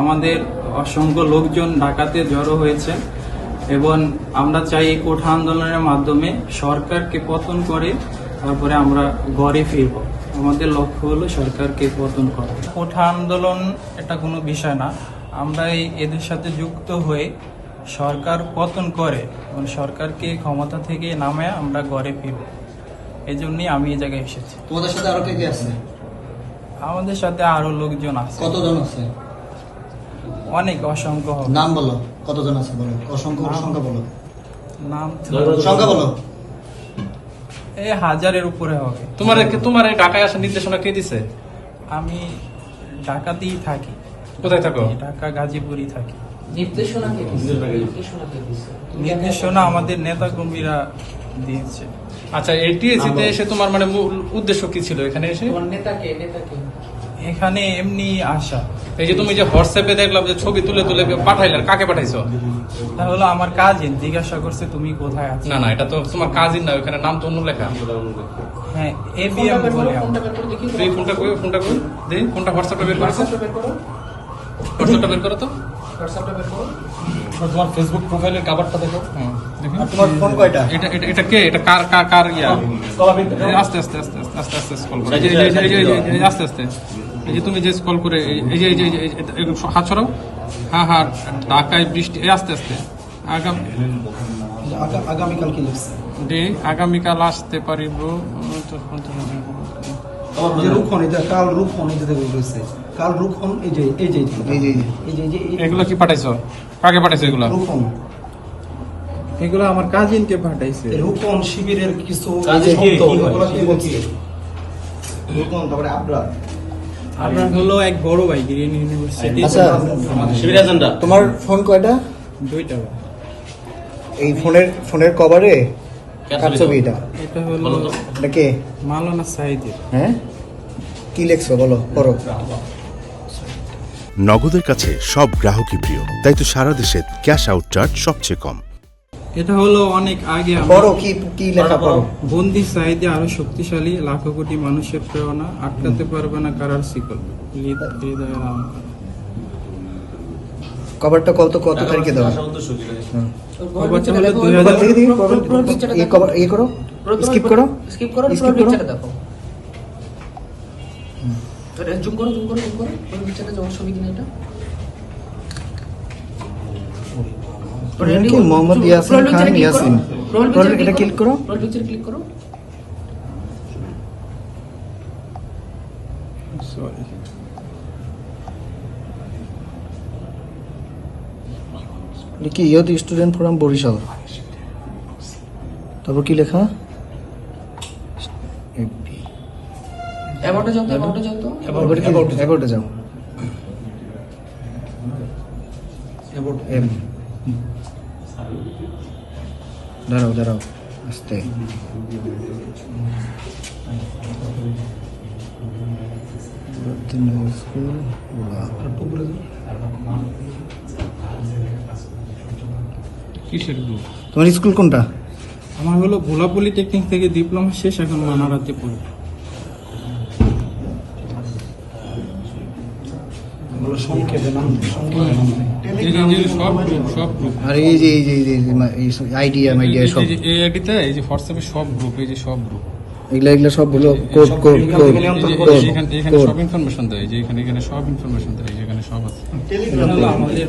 আমাদের অসংখ্য লোকজন ঢাকাতে জড়ো হয়েছে এবং আমরা চাই এই কোঠা আন্দোলনের মাধ্যমে সরকারকে পতন করে তারপরে আমরা ঘরে ফিরব। আমাদের লক্ষ্য হলো সরকারকে পতন করা। কোঠা আন্দোলন এটা কোনো বিষয় না। আমরা এই এদের সাথে যুক্ত হয়ে সরকার পতন করে এবং সরকারকে ক্ষমতা থেকে নামে আমরা ঘরে ফিরব। এই জন্যই আমি এই জায়গায় এসেছি। তোমাদের সাথে আরও কে কে আছে? আমাদের সাথে আরও লোকজন আছে। কতজন আছে? অনেক অসংখ্য হবে। নাম বলো কতজন আছে বলো? অসংখ্য সংখ্যা বলো। নাম সংখ্যা বলো। এই হাজারের উপরে হবে। তোমার তোমার ঢাকায় আসার নির্দেশনা কে দিছে? আমি ঢাকাতেই থাকি। কোথায় থাকো? ঢাকা গাজীপুরই থাকি। নির্দেশনা কে দিছে? নির্দেশনা কে দিছে? নির্দেশনা আমাদের নেতা কর্মীরা দিয়েছে। আচ্ছা এই টিএসসিতে এসে তোমার মানে মূল উদ্দেশ্য কি ছিল এখানে এসে? তোমার নেতা কে? এখানে এমনি আসা। এই যে তুমি যে হোয়াটসঅ্যাপে দেখলাম যে ছবি তুলে তুলে পাঠাইলে কাকে পাঠাইছো? তাহলে হলো আমার কাজিন জিজ্ঞাসা করছে তুমি কোথায় আছো? না না এটা তো তোমার কাজিন না ওখানে নাম তো অন্য লেখা। হ্যাঁ এ বি ফোনটা এম বলে ফোনটা করো, দেখি এই ফোনটা কই ফোনটা কই? দেখি কোনটা হোয়াটসঅ্যাপে বের করো, হোয়াটসঅ্যাপটা বের করো তো। হোয়াটসঅ্যাপটা বের করো। তোমার ফেসবুক প্রোফাইলের কভারটা দেখো হুম দেখি তোমার ফোন কয়টা এটা এটা এটা কে এটা কার কার কার ইয়া আস্তে আস্তে আস্তে আস্তে আস্তে আস্তে স্ক্রল করে এই যে এই যে আস্তে আস্তে এই যে তুমি যে স্ক্রল করে এই- এই যে এই যে হাত ছড়াও হ্যাঁ হ্যাঁ ঢাকায় বৃষ্টি এই আস্তে আস্তে আগাম আগামীকাল কি ডে আগামীকাল আসতে পারিব যে রূপন এটা কাল দেখো রয়েছে। কাল রূপন এই যে এই যে এই যে। এই এগুলো কি পাঠাইছো? কাকে পাঠাইছো এগুলো? রূপন এগুলো আমার কাজিনকে পাঠাইছে। শিবিরের কিছু কাজে কি? এগুলো কি বলছে রূপন তারপরে আবরার। আপনার হলো এক বড় ভাই গ্রিন ইউনিভার্সিটি। আচ্ছা তোমার ফোন কয়টা? দুইটা এই ফোনের ফোনের কভারে কার ছবি এটা। এটা হলো এটা কে? মালানা সাইদের হ্যাঁ? কি লেখছো বলো পড়ো। নগদের কাছে সব গ্রাহকই প্রিয় তাই তো সারা দেশে ক্যাশ আউট চার্জ সবচেয়ে কম। এটা হলো অনেক আগে পড়ো কি কি লেখা পড়ো বন্দি সাইদে আরও শক্তিশালী লাখো কোটি মানুষের প্রেরণা আটকাতে পারবে না কারার শিকল। কভারটা কত কত তারিখে দেওয়া? পিকচারটা হলো 2000 দেখি, দেখি, দেখো। কভার ইয়ে করো স্কিপ করো স্কিপ করো, স্কিপ করো। দেখো। এটা জুম করো, জুম করো, জুম করো। প্রোফাইল পিকচারটা তোমার ছবি কিনা এটা? মোহাম্মদ ইয়াসিন খান ইয়াসিন পিকচারে এটা ক্লিক করো প্রোফাইল পিকচারে ক্লিক করো। Sorry. এটা কি ইয়ত স্টুডেন্ট ফোরাম বরিশাল? তারপর কি লেখা? অ্যাবাউটে যাও তো, অ্যাবাউটে যাও তো। অ্যাবাউটে যাও। এম দাঁড়াও দাঁড়াও আস্তে। স্কুল কিসের গ্রুপ তোমার স্কুল কোনটা? আমার হলো ভোলা পলিটেকনিক থেকে ডিপ্লোমা শেষ এখন মানারাতে পড়ি। আর এই যে এই যে এই যে আইডিয়া মাইডিয়া সব এই আইডিতে এই যে হোয়াটসঅ্যাপে সব গ্রুপ এই যে সব গ্রুপ এগুলা এগুলা সব হলো কোড কোড কোড থেকে নিয়ন্ত্রণ এই করে। যে এখানে এখানে সব ইনফরমেশন দেয় যে এখানে এখানে সব ইনফরমেশন দেয় এখানে সব আছে। আমাদের